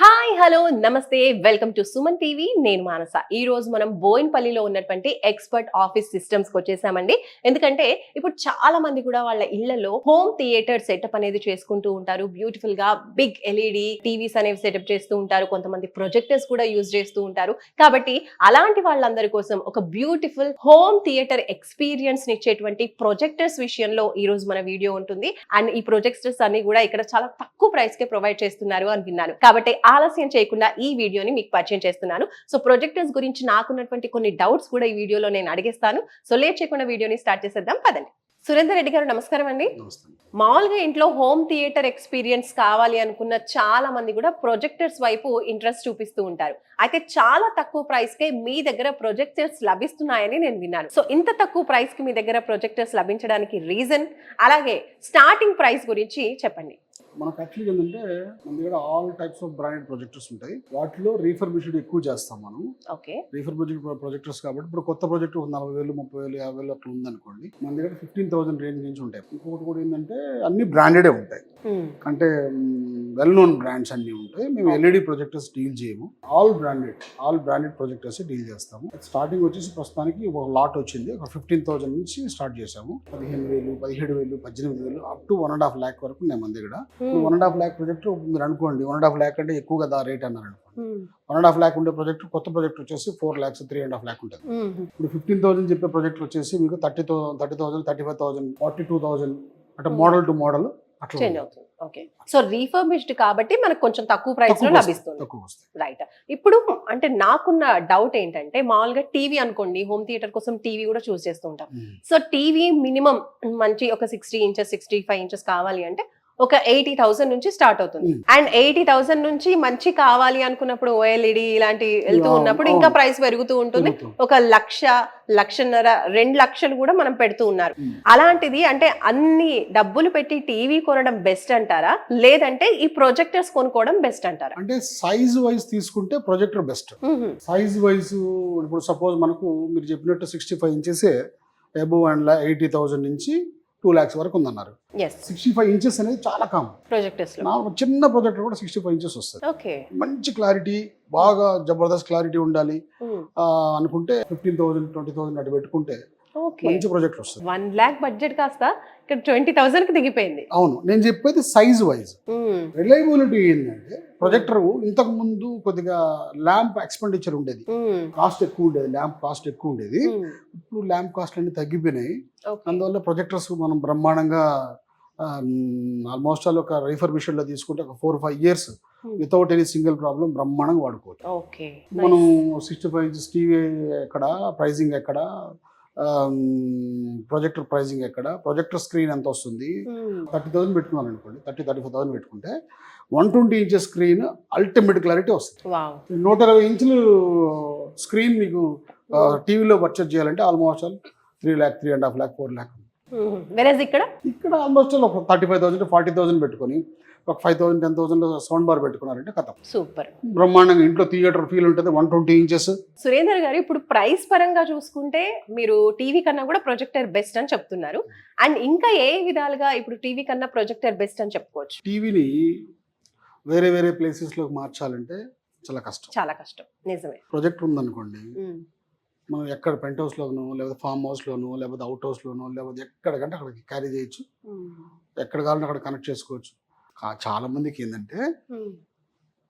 Hi hello నమస్తే welcome to Suman TV. నేను మానస. ఈ రోజు మనం బోయిన్పల్లిలో ఉన్నటువంటి ఎక్స్పర్ట్ ఆఫీస్ సిస్టమ్స్కి వచ్చేసామండి. ఎందుకంటే ఇప్పుడు చాలా మంది కూడా వాళ్ళ ఇళ్ళలో హోమ్ థియేటర్ సెటప్ అనేది చేసుకుంటూ ఉంటారు. బ్యూటిఫుల్గా బిగ్ ఎల్ఈడి టీవీస్ అనేవి సెటప్ చేస్తూ ఉంటారు. కొంతమంది ప్రొజెక్టర్స్ కూడా యూజ్ చేస్తూ ఉంటారు. కాబట్టి అలాంటి వాళ్ళందరి కోసం ఒక బ్యూటిఫుల్ హోమ్ థియేటర్ ఎక్స్పీరియన్స్ ఇచ్చేటువంటి ప్రొజెక్టర్స్ విషయంలో ఈ రోజు మన వీడియో ఉంటుంది. అండ్ ఈ ప్రొజెక్టర్స్ అన్ని కూడా ఇక్కడ చాలా తక్కువ ప్రైస్ కే ప్రొవైడ్ చేస్తున్నారు అని విన్నాను. కాబట్టి ఆలస్యం చేయకుండా ఈ వీడియోని మీకు పరిచయం చేస్తున్నాను. సో ప్రొజెక్టర్స్ గురించి నాకున్నటువంటి కొన్ని డౌట్స్ కూడా ఈ వీడియోలో నేను అడిగేస్తాను. సో లేట్ చేయకుండా వీడియోని స్టార్ట్ చేసేద్దాం. పదండి. సురేందర్ రెడ్డి గారు నమస్కారం అండి. మామూలుగా ఇంట్లో హోమ్ థియేటర్ ఎక్స్పీరియన్స్ కావాలి అనుకున్న చాలా మంది కూడా ప్రొజెక్టర్స్ వైపు ఇంట్రెస్ట్ చూపిస్తూ ఉంటారు. అయితే చాలా తక్కువ ప్రైస్ కే మీ దగ్గర ప్రొజెక్టర్స్ లభిస్తున్నాయని నేను విన్నాను. సో ఇంత తక్కువ ప్రైస్కి మీ దగ్గర ప్రొజెక్టర్స్ లభించడానికి రీజన్ అలాగే స్టార్టింగ్ ప్రైస్ గురించి చెప్పండి. మనకు యాక్చువల్గా ఏంటంటే మన దగ్గర all types of branded projectors ఉంటాయి. వాటిలో రీఫర్బిష్డ్ ఎక్కువ చేస్తాం మనం. ఓకే. రీఫర్బిష్డ్ ప్రొజెక్టర్స్ కాబట్టి ఇప్పుడు కొత్త ప్రాజెక్ట్ నలభై వేలు ముప్పై వేలు యాభై వేలు అట్లా ఉందనుకోండి మన దగ్గర ఫిఫ్టీన్ థౌసండ్ రేంజ్ నుంచి ఉంటాయి. ఇంకొకటి కూడా ఏంటంటే అన్ని బ్రాండెడే ఉంటాయి. అంటే వెల్ నోన్ బ్రాండ్స్ అన్ని ఉంటాయి. మేము ఎల్ఈడి ప్రొజెక్టర్స్ డీల్ చేయము. All branded all branded projectors deal చేస్తాము. స్టార్టింగ్ వచ్చేసి ప్రస్తుతానికి ఒక లాట్ వచ్చింది. ఒక ఫిఫ్టీన్ థౌసండ్ నుంచి స్టార్ట్ చేసాము పదిహేను వేలు పదిహేడు వేలు పద్దెనిమిది వేలు up to one and half lakh వరకు ఉన్నాయి మన దగ్గర. One and half lakh project మీరు అనుకోండి వన్ అండ్ హాఫ్ ల్యాక్ అంటే ఎక్కువ కదా రేట్ అన్నారు అనుకోండి. వన్ అండ్ హాఫ్ ల్యాక్ ఉండే ప్రాజెక్ట్ కొత్త ప్రాజెక్ట్ వచ్చేసి four lakhs three and half lakh ఉంటుంది. ఇప్పుడు ఫిఫ్టీన్ థౌసండ్ చెప్పే ప్రాజెక్ట్ వచ్చేసి మీకు thirty thousand thirty thousand thirty five thousand forty two thousand అంటే. మోడల్ టు మోడల్ అట్లా చేంజ్ అవుతుంది. ఓకే సో రీఫర్బిష్డ్ కాబట్టి మనకు కొంచెం తక్కువ ప్రైస్లో లభిస్తుంది. రైట్ ఇప్పుడు అంటే నాకున్న డౌట్ ఏంటంటే మామూలుగా టీవీ అనుకోండి హోమ్ థియేటర్ కోసం టీవీ కూడా చూస్ చేస్తూ ఉంటాం. సో టీవీ మినిమం మంచి ఒక sixty inches sixty five inches కావాలి అంటే ఒక ఎయిటీ థౌసండ్ నుంచి స్టార్ట్ అవుతుంది Hmm. అండ్ ఎయిటీ థౌసండ్ నుంచి మంచి కావాలి అనుకున్నప్పుడు ఓఎల్ఈడి ఇలాంటి వెళ్తూ ఉన్నప్పుడు ఇంకా. ప్రైస్ పెరుగుతూ ఉంటుంది. ఒక లక్ష లక్షన్నర రెండు లక్షలు కూడా మనం పెడుతూ ఉన్నారు Hmm. అలాంటిది అంటే అన్ని డబ్బులు పెట్టి టీవీ కొనడం బెస్ట్ అంటారా లేదంటే ఈ ప్రొజెక్టర్స్ కొనుక్కోవడం బెస్ట్ అంటారా అంటే సైజ్ వైజ్ తీసుకుంటే ప్రొజెక్టర్ బెస్ట్. సైజ్ వైజ్ ఇప్పుడు సపోజ్ మనకు మీరు చెప్పినట్టు సిక్స్టీ ఫైవ్ ఇంచెసే అబోవ్ అండ్ ఎయిటీ థౌసండ్ నుంచి టూ ల్యాక్స్ వరకు ఉందన్నారు. సిక్స్టీ ఫైవ్ ఇంచెస్ అనేది చాలా కామన్. చిన్న ప్రొజెక్టర్ కూడా సిక్స్టీ ఫైవ్ ఇంచెస్ వస్తుంది. మంచి క్లారిటీ బాగా జబర్దస్త్ క్లారిటీ ఉండాలి ఆ, అనుకుంటే ఫిఫ్టీన్ థౌసండ్ ట్వంటీ థౌసండ్ అటు పెట్టుకుంటే మంచి ప్రొజెక్టర్ వస్తుంది వన్ లాక్ బడ్జెట్ కాస్త ఇక్కడ ట్వంటీ థౌసండ్కి దిగిపోయింది అవును నేను చెప్పేది సైజ్ వైజ్. రిలయబిలిటీ ఏంటంటే ప్రొజెక్టర్ ఇంతకు ముందు కొద్దిగా ల్యాంప్ ఎక్స్పెండిచర్ ఉండేది. కాస్ట్ ఎక్కువ ఉండేది ల్యాంప్ కాస్ట్ ఎక్కువ ఉండేది మ్మ్. ఇప్పుడు ల్యాంప్ కాస్ట్ అన్ని తగ్గిపోయినాయి. అందువల్ల ప్రొజెక్టర్స్ మనం బ్రహ్మాండంగా ఆల్మోస్ట్ ఆల్ ఒక రిఫర్బిషన్లో తీసుకుంటే ఒక four five years Hmm. Without any single problem బ్రహ్మాండంగా వాడుకోవచ్చు. ఓకే మనం సిక్స్టీ ఫైవ్ ఇంచెస్ టీవీ ఎక్కడ ప్రైజింగ్ ఎక్కడ ప్రొజెక్టర్ ప్రైజింగ్ ఎక్కడ ప్రొజెక్టర్ స్క్రీన్ ఎంత వస్తుంది. థర్టీ థౌసండ్ పెట్టుకున్నాను అనుకోండి థర్టీ థర్టీ ఫైవ్ థౌసండ్ పెట్టుకుంటే one twenty inches screen ultimate clarity వస్తుంది. నూట ఇరవై ఇంచులు స్క్రీన్ మీకు టీవీలో పర్చేజ్ చేయాలంటే almost all three lakh three and half lakh four lakh versus ఇక్కడ? ఇక్కడ ఆల్మోస్ట్ ఆల్ ఒక thirty five thousand forty thousand పెట్టుకొని ఒక five thousand ten thousand sound bar పెట్టుకున్నారంటే కథం. సూపర్ బ్రహ్మాండంగా ఇంట్లో థియేటర్ ఫీల్ ఉంటుంది one twenty inches Surender garu ఇప్పుడు ప్రైస్ పరంగా చూసుకుంటే మీరు టీవీ కన్నా కూడా ప్రొజెక్టర్ బెస్ట్ అని చెప్తున్నారు. అండ్ ఇంకా ఏ విధాలుగా ఇప్పుడు టీవీ కన్నా ప్రొజెక్టర్ బెస్ట్ అని చెప్పుకోవచ్చు? టీవీని వేరే వేరే ప్లేసెస్లోకి మార్చాలంటే చాలా కష్టం. చాలా కష్టం. నిజమే. ప్రొజెక్టర్ ఉందనుకోండి. మనం ఎక్కడ పెంట్ హౌస్లోనో లేకపోతే ఫామ్ హౌస్లోనో లేకపోతే అవుట్ హౌస్లోనో లేకపోతే ఎక్కడికంటే అక్కడికి క్యారీ చేయొచ్చు. ఎక్కడ కావాలంటే అక్కడ కనెక్ట్ చేసుకోవచ్చు చాలా మందికి ఏంటంటే.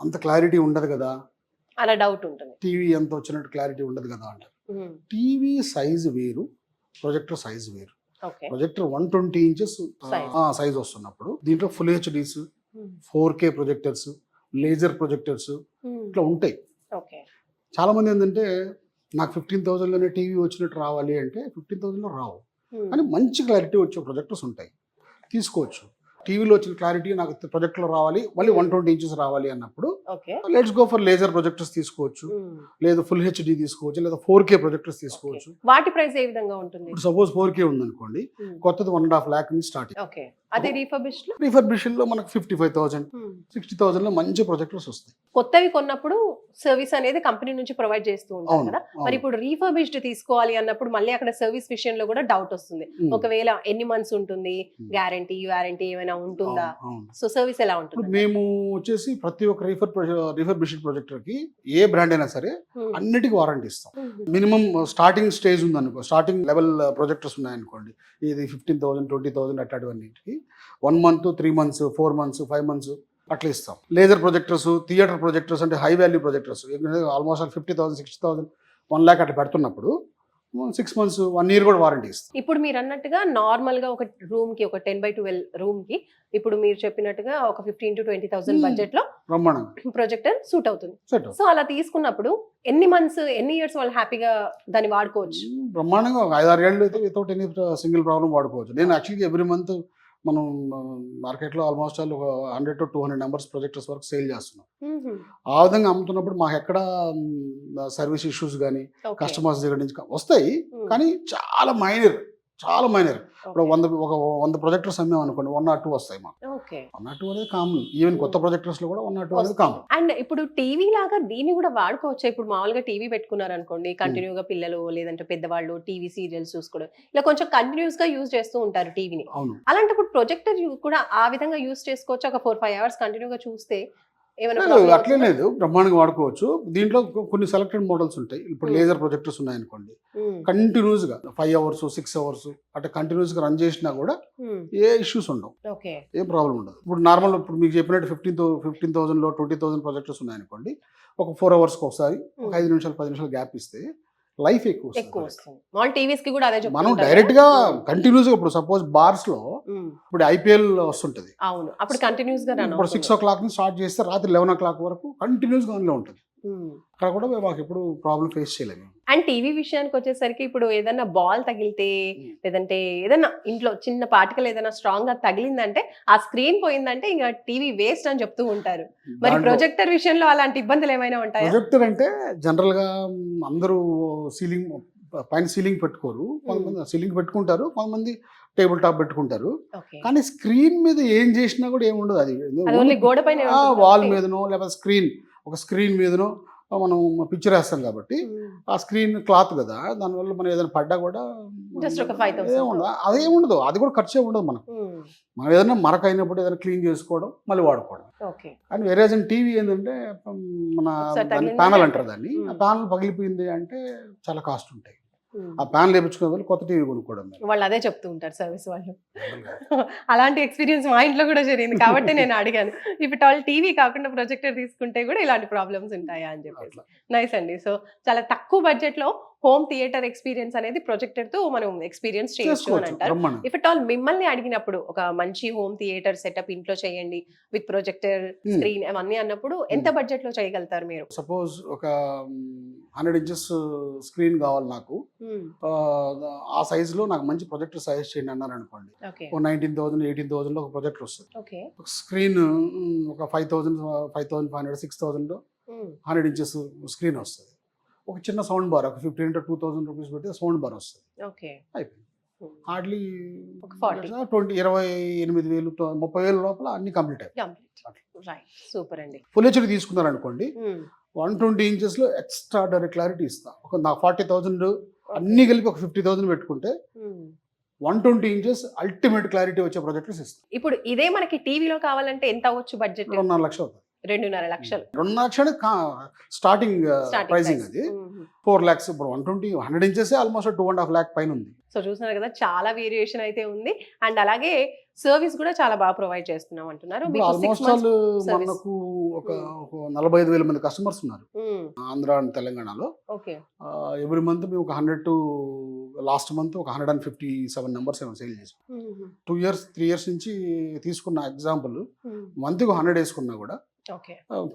అంత క్లారిటీ ఉండదు కదా అలా డౌట్ ఉంటుంది టీవీ ఎంత వచ్చినట్టు క్లారిటీ ఉండదు కదా అంటారు. టీవీ సైజ్ వేరు ప్రొజెక్టర్ సైజ్ వేరు projector one twenty inches. Size వస్తున్నప్పుడు దీంట్లో full HDs. Four K projectors laser projectors. ఇట్లా ఉంటాయి చాలా మంది ఏంటంటే నాకు ఫిఫ్టీన్ థౌసండ్లోనే టీవీ వచ్చినట్టు రావాలి అంటే ఫిఫ్టీన్ థౌసండ్లో రావు. మ్మ్. కానీ మంచి క్లారిటీ వచ్చే ప్రొజెక్టర్స్ ఉంటాయి. తీసుకోవచ్చు. టీవీలో వచ్చిన క్లారిటీ నాకు ప్రొజెక్ట్లో రావాలి మళ్ళీ వన్ ట్వంటీ ఇంచెస్ రావాలి అన్నప్పుడు let's go for laser projectors తీసుకోవచ్చు. లేదా ఫుల్ హెచ్డి తీసుకోవచ్చు లేదా ఫోర్ కే ప్రొజెక్టర్స్ తీసుకోవచ్చు. వాటి ప్రైస్ ఏ విధంగా ఉంటుంది? ఇప్పుడు సపోజ్ ఫోర్ కే ఉందనుకోండి మ్మ్. కొత్తది వన్ అండ్ హాఫ్ ల్యాక్ నుంచి స్టార్టింగ్ ఓకే. అదే రీఫర్బిష్డ్లో? రిఫర్బిషన్లో మనకు ఫిఫ్టీ ఫైవ్ థౌసండ్. సిక్స్టీ థౌసండ్లో మంచి ప్రొజెక్టర్స్ వస్తాయి. కొత్తవి కొన్నప్పుడు సర్వీస్ అనేది కంపెనీ నుంచి ప్రొవైడ్ చేస్తూ ఉంటారు కదా. మరి. ఇప్పుడు రీఫర్బిష్డ్ తీసుకోవాలి అన్నప్పుడు మళ్ళీ అక్కడ సర్వీస్ విషయంలో కూడా డౌట్ వస్తుంది. ఉమ్, ఒకవేళ ఎన్ని మంత్స్ ఉంటుంది? Hmm. గ్యారంటీ వారంటీ ఏమైనా ఉంటుందా అవును, అవును. సో సర్వీస్ ఎలా ఉంటుంది మేము వచ్చేసి ప్రతి ఒక్క రీఫర్ రీఫర్ బిషెడ్ ప్రొజెక్టర్కి ఏ బ్రాండ్ అయినా సరే. అన్నిటికీ వారంటీ ఇస్తాం. మినిమం స్టార్టింగ్ స్టేజ్ ఉందనుకో స్టార్టింగ్ లెవెల్ ప్రొజెక్టర్స్ ఉన్నాయనుకోండి ఇది fifteen thousand twenty thousand అట్లాంటివన్నిటికి one month three months four months five months అట్లా ఇస్తాం లేజర్ ప్రొజెక్టర్స్ థియేటర్ ప్రొజెక్టర్స్ అంటే high value projectors almost fifty thousand sixty thousand one lakh అట్లా పెడుతున్నప్పుడు six months one year కూడా warranty ఇస్తాం. ఇప్పుడు మీరు అన్నట్టుగా నార్మల్గా ఒక రూమ్కి ఒక టెన్ బై ట్వెల్వ్ రూమ్కి ఇప్పుడు మీరు చెప్పినట్టుగా ఒక fifteen to twenty thousand Hmm. బడ్జెట్లో బ్రహ్మాండంగా. ప్రొజెక్టర్ సూట్ అవుతుంది. సో అలా తీసుకున్నప్పుడు ఎన్ని మంత్స్ ఎన్ని ఇయర్స్ వాళ్ళు హ్యాపీగా దాన్ని వాడుకోవచ్చు? బ్రహ్మాండంగా ఒక ఐదారు ఏళ్ళు అయితే వితౌట్ ఎనీ సింగిల్ ప్రాబ్లం వాడుకోవచ్చు. నేను యాక్చువల్గా ఎవ్రీ మంత్ మనం మార్కెట్లో ఆల్మోస్ట్ ఆల్ ఒక hundred to two hundred numbers projectors వరకు సేల్ చేస్తున్నాం. ఆ విధంగా అమ్ముతున్నప్పుడు మాకు ఎక్కడ సర్వీస్ ఇష్యూస్ కానీ. కస్టమర్స్ దగ్గర నుంచి వస్తాయి. కానీ చాలా మైనర్ చాలా మైనర్. ఇప్పుడు. వంద ఒక వంద ప్రొజెక్టర్స్ అమ్మాం అనుకోండి వన్ నాట్ టూ వస్తాయి మాకు. వన్ నాట్ టూ అనేది కామన్. ఈవెన్ కొత్త ప్రొజెక్టర్స్లో కూడా వన్ నాట్ టూ అనేది కామన్. అండ్ ఇప్పుడు టీవీ లాగా దీన్ని కూడా వాడుకోవచ్చు? ఇప్పుడు మామూలుగా టీవీ పెట్టుకున్నారు అనుకోండి కంటిన్యూగా పిల్లలు లేదంటే పెద్దవాళ్ళు టీవీ సీరియల్స్ చూసుకోవడం ఇలా కొంచెం కంటిన్యూస్గా యూజ్ చేస్తూ ఉంటారు టీవీని. అలాంటప్పుడు ప్రొజెక్టర్ కూడా ఆ విధంగా యూజ్ చేసుకోవచ్చు? ఒక ఫోర్ ఫైవ్ అవర్స్ కంటిన్యూగా చూస్తే ఏమైనా లేదు, problem అట్లే? లేదు బ్రహ్మాండంగా వాడుకోవచ్చు దీంట్లో కొన్ని సెలెక్టెడ్ మోడల్స్ ఉంటాయి ఇప్పుడు. లేజర్ ప్రొజెక్టర్స్ ఉన్నాయనుకోండి మ్మ్. కంటిన్యూస్గా ఫైవ్ అవర్స్ సిక్స్ అవర్స్ అట్లా కంటిన్యూస్గా రన్ చేసినా కూడా. ఏ ఇష్యూస్ ఉండవు ఏం ప్రాబ్లం ఉండదు ఇప్పుడు నార్మల్ ఇప్పుడు మీకు చెప్పినట్టు ఫిఫ్టీన్ ఫిఫ్టీన్ థౌసండ్లో ట్వంటీ థౌసండ్ ప్రొజెక్టర్స్ ఉన్నాయనుకోండి ఒక ఫోర్ అవర్స్కి ఒకసారి ఒక. ఐదు నిమిషాలు పది నిమిషాలు గ్యాప్ ఇస్తే లైఫ్ ఎక్కువ ఎక్కువ వస్తుంది. వస్తుంది మామూలు టీవీస్కి కూడా అదే మనం డైరెక్ట్గా? కంటిన్యూస్గా ఇప్పుడు సపోజ్ బార్స్లో. ఇప్పుడు ఐపీఎల్ వస్తుంటది. అవును. అప్పుడు కంటిన్యూస్గా రన్ ఇప్పుడు సిక్స్ ఓ క్లాక్ నుంచి స్టార్ట్ చేస్తే రాత్రి లెవెన్ ఓ క్లాక్ వరకు కంటిన్యూస్గా ఉంటుంది. అక్కడ కూడా మాకు ఎప్పుడు ప్రాబ్లం ఫేస్ చేయలేము అండ్ టీవీ విషయానికి వచ్చేసరికి ఇప్పుడు ఏదైనా బాల్ తగిలితే. లేదంటే ఏదైనా ఇంట్లో చిన్న పార్టికల్ ఏదైనా స్ట్రాంగ్గా తగిలిందంటే ఆ స్క్రీన్ పోయిందంటే ఇంకా టీవీ వేస్ట్ అని చెప్తూ ఉంటారు. మరి ప్రొజెక్టర్ విషయంలో అలాంటి ఇబ్బందులు ఏమైనా ఉంటాయా? ప్రొజెక్టర్ అంటే జనరల్గా అందరూ సీలింగ్ పైన సీలింగ్ పెట్టుకోరు. కొంతమంది సీలింగ్ పెట్టుకుంటారు కొంతమంది టేబుల్ టాప్ పెట్టుకుంటారు. కానీ స్క్రీన్ మీద ఏం చేసినా కూడా ఏమి ఉండదు అది. అది ఓన్లీ గోడ పైన వాల్ మీదనో లేకపోతే స్క్రీన్ ఒక స్క్రీన్ మీదనో మనం పిక్చర్ వేస్తాం కాబట్టి ఆ స్క్రీన్ క్లాత్ కదా దానివల్ల మనం ఏదైనా పడ్డా కూడా Just ఒక 5,000. ఏముండదు. అదేం ఉండదు అది కూడా ఖర్చు ఉండదు మనకు. మనం ఏదైనా మరక అయినప్పుడు ఏదైనా క్లీన్ చేసుకోవడం మళ్ళీ వాడుకోవడం. కానీ వేరే టీవీ ఏంటంటే మన ప్యానల్ అంటే- అంటారు దాన్ని. ఆ ఉమ్. ప్యానల్ పగిలిపోయింది అంటే చాలా కాస్ట్ ఉంటాయి. ఆ ప్యానల్ వేపించుకునే వాళ్ళు కొత్త టీవీ కొనుక్కోవడం. వాళ్ళు అదే చెప్తూ ఉంటారు సర్వీస్ వాళ్ళు. అలాంటి ఎక్స్పీరియన్స్ మా ఇంట్లో కూడా జరిగింది కాబట్టి నేను అడిగాను. ఇప్పుడు వాళ్ళు టీవీ కాకుండా ప్రొజెక్టర్ తీసుకుంటే కూడా ఇలాంటి ప్రాబ్లమ్స్ ఉంటాయా అని చెప్పేసి. నైస్ అండి. సో చాలా తక్కువ బడ్జెట్లో హోమ్ థియేటర్ ఎక్స్పీరియన్స్ అనేది ప్రొజెక్టర్తో మనం ఎక్స్పీరియన్స్ చేయొచ్చు అని అంటారు. ఇఫ్ అట్ ఆల్ మిమ్మల్ని అడిగినప్పుడు ఒక మంచి హోమ్ థియేటర్ సెటప్ ఇంట్లో చేయండి విత్ ప్రొజెక్టర్ Hmm. స్క్రీన్ అవన్నీ అన్నప్పుడు ఎంత బడ్జెట్లో చేయగలుగుతారు మీరు? సపోజ్ ఒక హండ్రెడ్ ఇంచెస్ స్క్రీన్ కావాలి నాకు. ఆ, ఆ size లో నాకు మంచి ప్రొజెక్టర్ సజెస్ట్ చేయండి అన్నారు అనుకోండి ఒక నైన్టీన్ థౌసండ్ ఎయిటీన్ థౌసండ్లో ఒక ప్రొజెక్టర్ వస్తుంది. స్క్రీన్ ఒక five thousand five thousand five hundred six థౌసండ్లో hundred inches screen వస్తుంది. ఒక చిన్న సౌండ్ బార్ ఒక fifteen to two thousand rupees పెట్టి సౌండ్ బార్ వస్తుంది. ఓకే. అయిపోయింది. హార్డ్లీ ఒక 40. ట్వంటీ ఇరవై ఎనిమిది వేలు ముప్పై వేల లోపల అన్ని కంప్లీట్ అయిపోయి సూపర్ అండి. ఫుల్ హెచ్డి తీసుకున్నారు అనుకోండి వన్ ట్వంటీ ఇంచెస్లో ఎక్స్ట్రాడరీ క్లారిటీ ఇస్తా. ఒక నా ఫార్టీ థౌసండ్ అన్ని కలిపి ఒక ఫిఫ్టీ థౌసండ్ పెట్టుకుంటే one twenty inches ultimate clarity వచ్చే ప్రొజెక్టర్స్ ఇస్తాం. ఇప్పుడు ఇదే మనకి టీవీలో కావాలంటే ఎంత అవ్వచ్చు బడ్జెట్? రెండున్నర లక్షలు అవుతుంది. రెండున్నర లక్షలు. రెండున్నర లక్షలు స్టార్టింగ్ ప్రైసింగ్ అది. ఫోర్ ల్యాక్స్ ఇప్పుడు one twenty hundred inches almost two and half lakh పైన ఉంది. సో చూస్తున్నారు కదా చాలా వేరియేషన్ అయితే ఉంది. అండ్ అలాగే సర్వీస్ కూడా చాలా బాగా ప్రొవైడ్ చేస్తున్నాం అంటున్నారు. Almost all. మనకు ఒక నలభై ఐదు వేల మంది కస్టమర్స్ ఉన్నారు. ఆంధ్ర అండ్ తెలంగాణలో. ఓకే. ఎవ్రీ మంత్ మేము ఒక హండ్రెడ్ టు లాస్ట్ మంత్ ఒక hundred and fifty seven numbers ఏమో సేల్ చేసాం. టూ ఇయర్స్ త్రీ ఇయర్స్ నుంచి తీసుకున్న ఎగ్జాంపుల్ మంత్కి హండ్రెడ్ వేసుకున్నా కూడా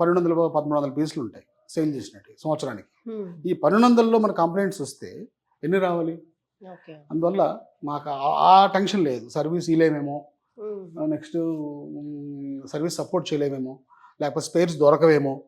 పన్నెండు వందల పదమూడు వందల పీసులు ఉంటాయి సేల్ చేసినట్టు సంవత్సరానికి. ఈ పన్నెండు వందలలో మన కంప్లైంట్స్ వస్తే ఎన్ని రావాలి? ఓకే. అందువల్ల మాకు ఆ- టెన్షన్ లేదు. సర్వీస్ ఇలేమేమో నెక్స్ట్ సర్వీస్ సపోర్ట్ చేయలేమేమో లేకపోతే స్పేర్స్ దొరకవేమో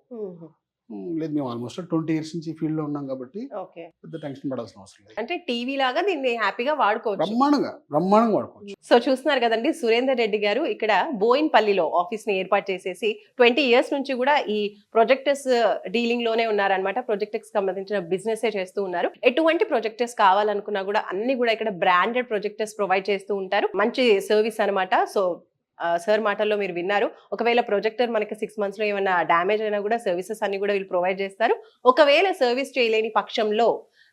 లేదు మేము ఆల్మోస్ట్ ట్వంటీ ఇయర్స్ నుంచి ఫీల్డ్లో ఉన్నాం కాబట్టి ఓకే. పెద్ద టెన్షన్ పడాల్సిన అవసరం లేదు. అంటే టీవీ లాగా దీన్ని హ్యాపీగా వాడుకోవచ్చు. బ్రహ్మాండంగా బ్రహ్మాండంగా వాడుకోవచ్చు. సో చూస్తున్నారు కదండి సురేందర్ రెడ్డి గారు ఇక్కడ బోయిన్పల్లిలో ఆఫీస్ని ఏర్పాటు చేసేసి ట్వంటీ ఇయర్స్ నుంచి కూడా ఈ ప్రొజెక్టర్స్ డీలింగ్లోనే ఉన్నారనమాట ప్రొజెక్టర్స్ సంబంధించిన బిజినెస్ చేస్తూ ఉన్నారు. ఎటువంటి ప్రొజెక్టర్స్ కావాలనుకున్నా కూడా అన్ని కూడా ఇక్కడ బ్రాండెడ్ ప్రొజెక్టర్స్ ప్రొవైడ్ చేస్తూ ఉంటారు. మంచి సర్వీస్ అన్నమాట. సో సార్ మాటల్లో మీరు విన్నారు. ఒకవేళ ప్రొజెక్టర్ మనకి సిక్స్ మంత్స్లో ఏమైనా డ్యామేజ్ అయినా కూడా సర్వీసెస్ అన్ని కూడా వీళ్ళు ప్రొవైడ్ చేస్తారు. ఒకవేళ సర్వీస్ చేయలేని పక్షంలో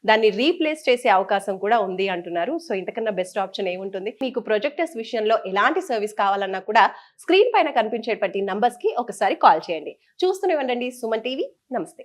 దాన్ని రీప్లేస్ చేసే అవకాశం కూడా ఉంది అంటున్నారు. సో ఇంతకన్నా బెస్ట్ ఆప్షన్ ఏముంటుంది? మీకు ప్రొజెక్టర్స్ విషయంలో ఎలాంటి సర్వీస్ కావాలన్నా కూడా స్క్రీన్ పైన కనిపించేటువంటి నంబర్స్కి ఒకసారి కాల్ చేయండి. చూస్తూనే ఉండండి సుమన్ టీవీ. నమస్తే.